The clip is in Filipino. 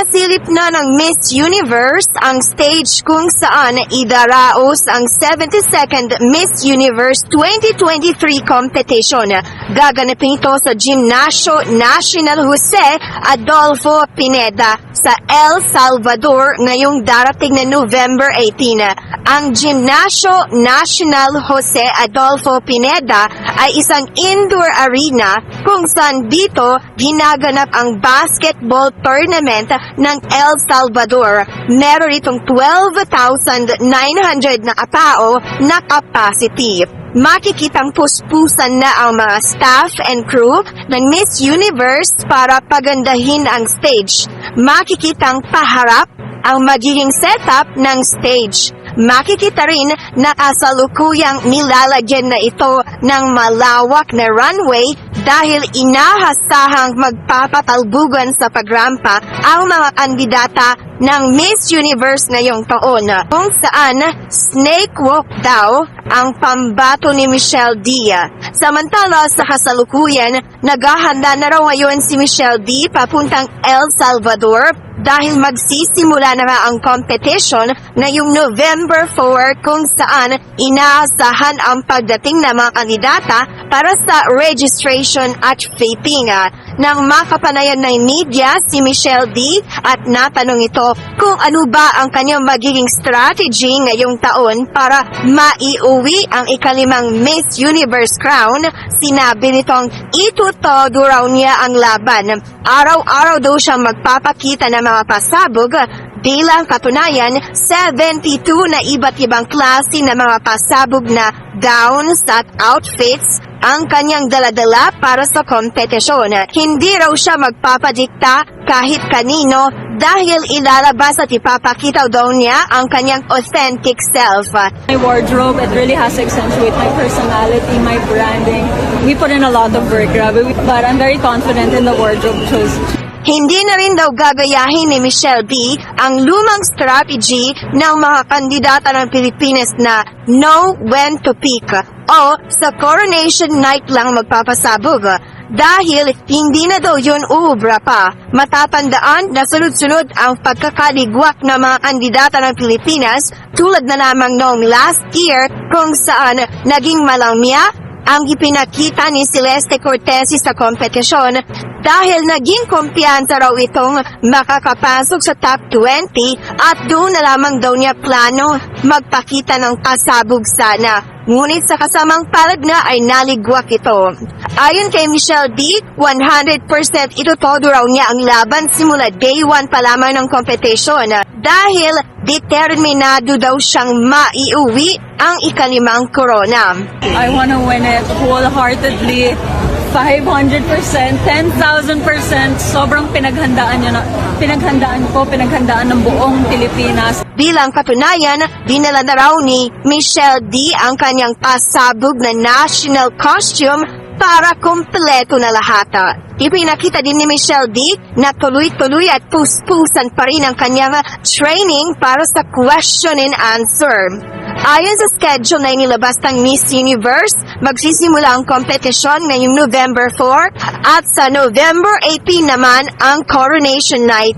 Isinasilip na ng Miss Universe ang stage kung saan idaraos ang 72nd Miss Universe 2023 competition. Gaganapin ito sa Gimnasio National Jose Adolfo Pineda sa El Salvador ngayong darating na November 18. Ang Gimnasio National Jose Adolfo Pineda ay isang indoor arena kung saan dito ginaganap ang basketball tournament ng El Salvador. Meron itong 12,900 na katao na capacity. Makikitang puspusan na ang mga staff and crew ng Miss Universe para pagandahin ang stage. Makikitang paharap ang magiging setup ng stage. Makikita rin na kasalukuyang nilalagyan na ito ng malawak na runway dahil inahasahang magpapatalbugan sa pagrampa ang mga kandidata ng Miss Universe ngayong taon kung saan snake walk daw ang pambato ni Michelle Dia. Samantala sa kasalukuyan, naghahanda na raw ngayon si Michelle D papuntang El Salvador dahil magsisimula na ang competition ngayong November 4 kung saan inaasahan ang pagdating ng mga kandidata para sa registration at vaping. Nang makapanayan ng media si Michelle D at natanong ito kung ano ba ang kanyang magiging strategy ngayong taon para maiuwi ang ikalimang Miss Universe crown, sinabi nitong itutodo raw niya ang laban. Araw-araw daw siyang magpapakita ng mga pasabog bilang katunayan 72 na iba't ibang klase ng mga pasabog na gowns at outfits ang kanyang daladala para sa kompetisyon. Hindi raw siya magpapadikta kahit kanino dahil ilalabas at ipapakita daw niya ang kanyang authentic self. My wardrobe, it really has to accentuate my personality, my branding. We put in a lot of work, grabe. But I'm very confident in the wardrobe choice. Hindi na rin daw gagayahin ni Michelle B ang lumang strategy ng mga kandidata ng Pilipinas na know when to pick o sa coronation night lang magpapasabog. Dahil hindi na daw yun uubra pa, matatandaan na sunod-sunod ang pagkakaligwak ng mga kandidata ng Pilipinas tulad na lamang noong last year kung saan naging malangmya ang ipinakita ni Celeste Cortesi sa kompetisyon dahil naging kumpiyansa raw itong makakapasok sa top 20 at doon na lamang daw niya plano magpakita ng kasabog sana. Ngunit sa kasamang palad na ay naligwak ito. Ayon kay Michelle D, 100% ito todo raw niya ang laban simula day 1 pa lamang ng competition dahil determinado daw siyang maiuwi ang ikalimang corona. I wanna win it wholeheartedly. 500%, 10,000%, sobrang pinaghandaan yun, pinaghandaan ko, pinaghandaan ng buong Pilipinas. Bilang katunayan, dinala na raw ni Michelle D ang kanyang pasabog na national costume para kumpleto na lahat. Ipinakita din ni Michelle D na tuloy-tuloy at puspusan pa rin ang kanyang training para sa question and answer. Ayon sa schedule na inilabas ng Miss Universe, magsisimula ang kompetisyon ngayong November 4 at sa November 18 naman ang coronation night.